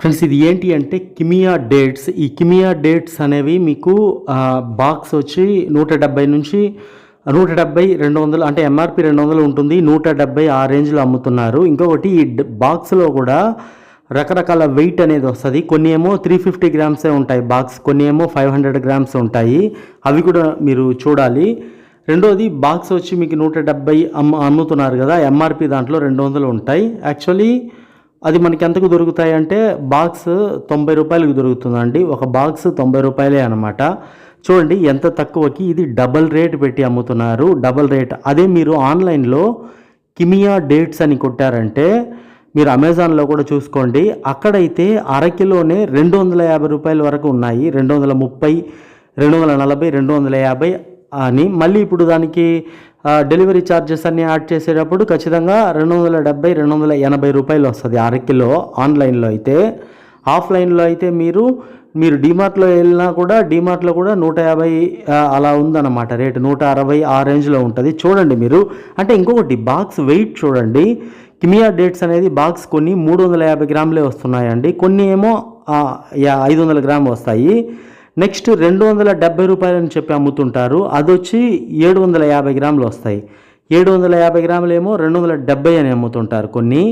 Friends ఇది ఏంటి అంటే కిమియా డేట్స్. ఈ కిమియా డేట్స్ అనేవి మీకు బాక్స్ వచ్చి నూట డెబ్బై నుంచి నూట డెబ్బై రెండు వందలు అంటే ఎంఆర్పి రెండు వందలు ఉంటుంది నూట డెబ్బై ఆ రేంజ్లో అమ్ముతున్నారు. ఇంకొకటి ఈ బాక్స్లో కూడా రకరకాల వెయిట్ అనేది వస్తుంది. కొన్ని ఏమో త్రీ ఫిఫ్టీ గ్రామ్సే ఉంటాయి బాక్స్ కొన్ని ఏమో ఫైవ్ హండ్రెడ్ గ్రామ్స్ ఉంటాయి. అవి కూడా మీరు చూడాలి. రెండోది బాక్స్ వచ్చి మీకు నూట డెబ్బై అమ్ముతున్నారు కదా ఎంఆర్పి దాంట్లో రెండు వందలు ఉంటాయి. యాక్చువల్లీ అది మనకి ఎంతకు దొరుకుతాయి అంటే బాక్స్ తొంభై రూపాయలకు దొరుకుతుందండి. ఒక బాక్స్ తొంభై రూపాయలే అనమాట చూడండి ఎంత తక్కువకి ఇది డబల్ రేట్ పెట్టి అమ్ముతున్నారు. Double rate. అదే మీరు ఆన్లైన్లో కిమియా డేట్స్ అని కొట్టారంటే మీరు అమెజాన్లో కూడా చూసుకోండి. అక్కడైతే అరకిలోనే రెండు వందల యాభై రూపాయల వరకు ఉన్నాయి. రెండు వందల ముప్పై రెండు వందల నలభై రెండు వందల యాభై అని. మళ్ళీ ఇప్పుడు దానికి డెలివరీ ఛార్జెస్ అన్ని యాడ్ చేసేటప్పుడు ఖచ్చితంగా రెండు వందల డెబ్బై రెండు వందల ఎనభై రూపాయలు వస్తుంది అరకిలో ఆన్లైన్లో అయితే. ఆఫ్లైన్లో అయితే మీరు మీరు డిమార్ట్లో వెళ్ళినా కూడా డిమార్ట్లో కూడా నూట యాభై అలా ఉందన్నమాట. రేటు నూట అరవై ఆ రేంజ్లో ఉంటుంది. చూడండి మీరు. అంటే ఇంకొకటి బాక్స్ వెయిట్ చూడండి. కిమియా డేట్స్ అనేది బాక్స్ కొన్ని మూడు వందల యాభై గ్రాములే వస్తున్నాయండి. కొన్ని ఏమో ఐదు వందల గ్రాములు వస్తాయి. నెక్స్ట్ రెండు వందల డెబ్బై రూపాయలని చెప్పి అమ్ముతుంటారు. అది వచ్చి ఏడు వందల యాభై గ్రాములు వస్తాయి. ఏడు వందల యాభై గ్రాములు ఏమో రెండు వందల డెబ్బై అని అమ్ముతుంటారు కొన్ని.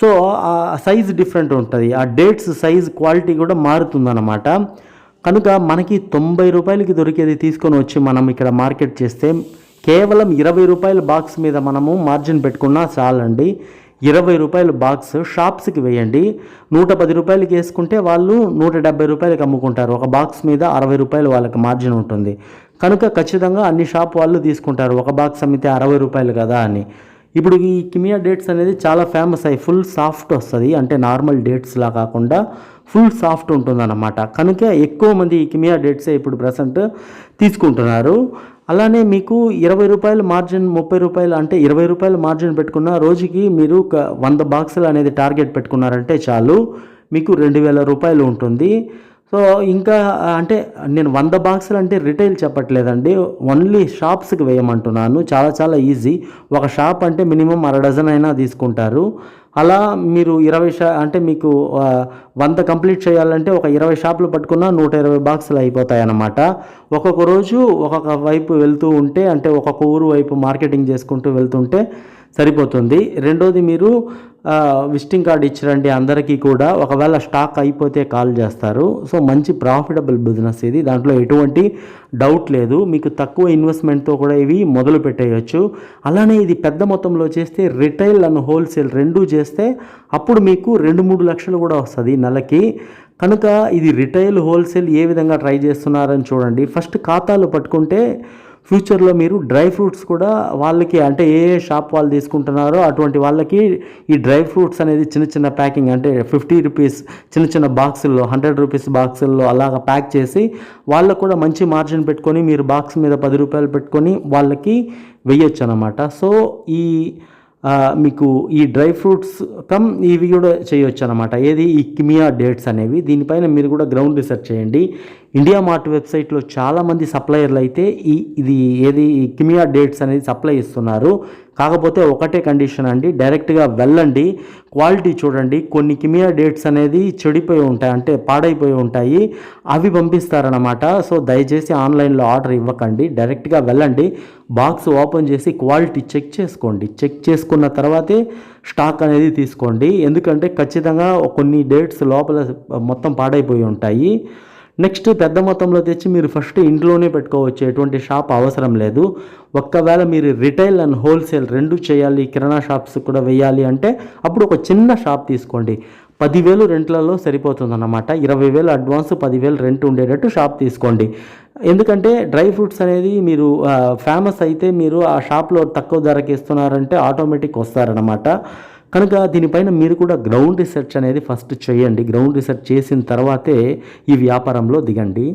సో ఆ సైజ్ డిఫరెంట్ ఉంటుంది. ఆ డేట్స్ సైజ్ క్వాలిటీ కూడా మారుతుందన్నమాట. కనుక మనకి తొంభై రూపాయలకి దొరికేది తీసుకొని వచ్చి మనం ఇక్కడ మార్కెట్ చేస్తే కేవలం ఇరవై రూపాయల బాక్స్ మీద మనము మార్జిన్ పెట్టుకున్నా చాలండి. ఇరవై రూపాయల బాక్స్ షాప్స్కి వేయండి. నూట పది రూపాయలకి వేసుకుంటే వాళ్ళు నూట డెబ్బై రూపాయలకి అమ్ముకుంటారు. ఒక బాక్స్ మీద అరవై రూపాయలు వాళ్ళకి మార్జిన్ ఉంటుంది. కనుక ఖచ్చితంగా అన్ని షాప్ వాళ్ళు తీసుకుంటారు. ఒక బాక్స్ అమ్మితే అరవై రూపాయలు కదా అని. ఇప్పుడు ఈ కిమియా డేట్స్ అనేది చాలా ఫేమస్ అయ్యి ఫుల్ సాఫ్ట్ వస్తుంది. అంటే నార్మల్ డేట్స్లా కాకుండా ఫుల్ సాఫ్ట్ ఉంటుందన్నమాట. కనుక ఎక్కువ మంది ఈ కిమియా డేట్సే ఇప్పుడు ప్రజెంట్ తీసుకుంటున్నారు. అలానే మీకు ఇరవై రూపాయలు మార్జిన్ ముప్పై రూపాయలు అంటే ఇరవై రూపాయలు మార్జిన్ పెట్టుకున్న రోజుకి మీరు ఒక వంద బాక్సులు అనేది టార్గెట్ పెట్టుకున్నారంటే చాలు. మీకు రెండు వేల రూపాయలు ఉంటుంది. సో ఇంకా అంటే నేను వంద బాక్సులు అంటే రిటైల్ చెప్పట్లేదండి. ఓన్లీ షాప్స్కి వేయమంటున్నాను. చాలా చాలా ఈజీ. ఒక షాప్ అంటే మినిమం అర డజన్ అయినా తీసుకుంటారు. అలా మీరు ఇరవై షా అంటే మీకు వంద కంప్లీట్ చేయాలంటే ఒక ఇరవై షాపులు పట్టుకున్న నూట ఇరవై బాక్సులు అయిపోతాయి అన్నమాట ఒక్కొక్క రోజు ఒక్కొక్క వైపు వెళ్తూ ఉంటే అంటే ఒక్కొక్క ఊరు వైపు మార్కెటింగ్ చేసుకుంటూ వెళ్తుంటే సరిపోతుంది. రెండోది మీరు విజిటింగ్ కార్డ్ ఇచ్చిరండి అందరికీ కూడా. ఒకవేళ స్టాక్ అయిపోతే కాల్ చేస్తారు. సో మంచి ప్రాఫిటబుల్ బిజినెస్ ఇది. దాంట్లో ఎటువంటి డౌట్ లేదు. మీకు తక్కువ ఇన్వెస్ట్మెంట్తో కూడా ఇవి మొదలు పెట్టేయచ్చు. అలానే ఇది పెద్ద మొత్తంలో చేస్తే రిటైల్ అండ్ హోల్సేల్ రెండూ చేస్తే అప్పుడు మీకు రెండు మూడు లక్షలు కూడా వస్తుంది నెలకి. కనుక ఇది రిటైల్ హోల్సేల్ ఏ విధంగా ట్రై చేస్తున్నారని చూడండి. ఫస్ట్ ఖాతాలు పట్టుకుంటే ఫ్యూచర్లో మీరు డ్రై ఫ్రూట్స్ కూడా వాళ్ళకి అంటే ఏ ఏ షాప్ వాళ్ళు తీసుకుంటున్నారో అటువంటి వాళ్ళకి ఈ డ్రై ఫ్రూట్స్ అనేది చిన్న చిన్న ప్యాకింగ్ అంటే ఫిఫ్టీ రూపీస్ చిన్న చిన్న బాక్సుల్లో హండ్రెడ్ రూపీస్ బాక్సుల్లో అలాగ ప్యాక్ చేసి వాళ్ళకు కూడా మంచి మార్జిన్ పెట్టుకొని మీరు బాక్స్ మీద పది రూపాయలు పెట్టుకొని వాళ్ళకి వెయ్యొచ్చు అనమాట సో ఈ మీకు ఈ డ్రై ఫ్రూట్స్ కమ్ ఇవి కూడా చేయొచ్చు అనమాట ఏది? ఈ కిమియా డేట్స్ అనేవి. దీనిపైన మీరు కూడా గ్రౌండ్ రీసెర్చ్ చేయండి. ఇండియా మార్ట్ వెబ్సైట్లో చాలామంది సప్లయర్లు అయితే ఈ ఇది ఏది? ఈ కిమియా డేట్స్ అనేది సప్లై ఇస్తున్నారు. కాకపోతే ఒకటే కండిషన్ అండి డైరెక్ట్గా వెళ్ళండి క్వాలిటీ చూడండి కొన్ని కిమియా డేట్స్ అనేది చెడిపోయి ఉంటాయి అంటే పాడైపోయి ఉంటాయి అవి పంపిస్తారనమాట సో దయచేసి ఆన్లైన్లో ఆర్డర్ ఇవ్వకండి డైరెక్ట్గా వెళ్ళండి బాక్స్ ఓపెన్ చేసి క్వాలిటీ చెక్ చేసుకోండి. చెక్ చేసుకున్న తర్వాతే స్టాక్ అనేది తీసుకోండి. ఎందుకంటే ఖచ్చితంగా కొన్ని డేట్స్ లోపల మొత్తం పాడైపోయి ఉంటాయి. నెక్స్ట్ పెద్ద మొత్తంలో తెచ్చి మీరు ఫస్ట్ ఇంట్లోనే పెట్టుకోవచ్చు. ఎటువంటి షాప్ అవసరం లేదు. ఒక్కవేళ మీరు రిటైల్ అండ్ హోల్సేల్ రెండు చేయాలి కిరాణా షాప్స్ కూడా వేయాలి అంటే అప్పుడు ఒక చిన్న షాప్ తీసుకోండి. పదివేలు రెంట్లలో సరిపోతుందన్నమాట. ఇరవై వేలు అడ్వాన్స్ పదివేలు రెంట్ ఉండేటట్టు షాప్ తీసుకోండి. ఎందుకంటే డ్రై ఫ్రూట్స్ అనేది మీరు ఫేమస్ అయితే మీరు ఆ షాప్లో తక్కువ ధరకి ఇస్తున్నారంటే ఆటోమేటిక్ వస్తారనమాట కనుక దీనిపైన మీరు కూడా గ్రౌండ్ రీసెర్చ్ అనేది ఫస్ట్ చేయండి. గ్రౌండ్ రీసెర్చ్ చేసిన తర్వాతే ఈ వ్యాపారంలో దిగండి.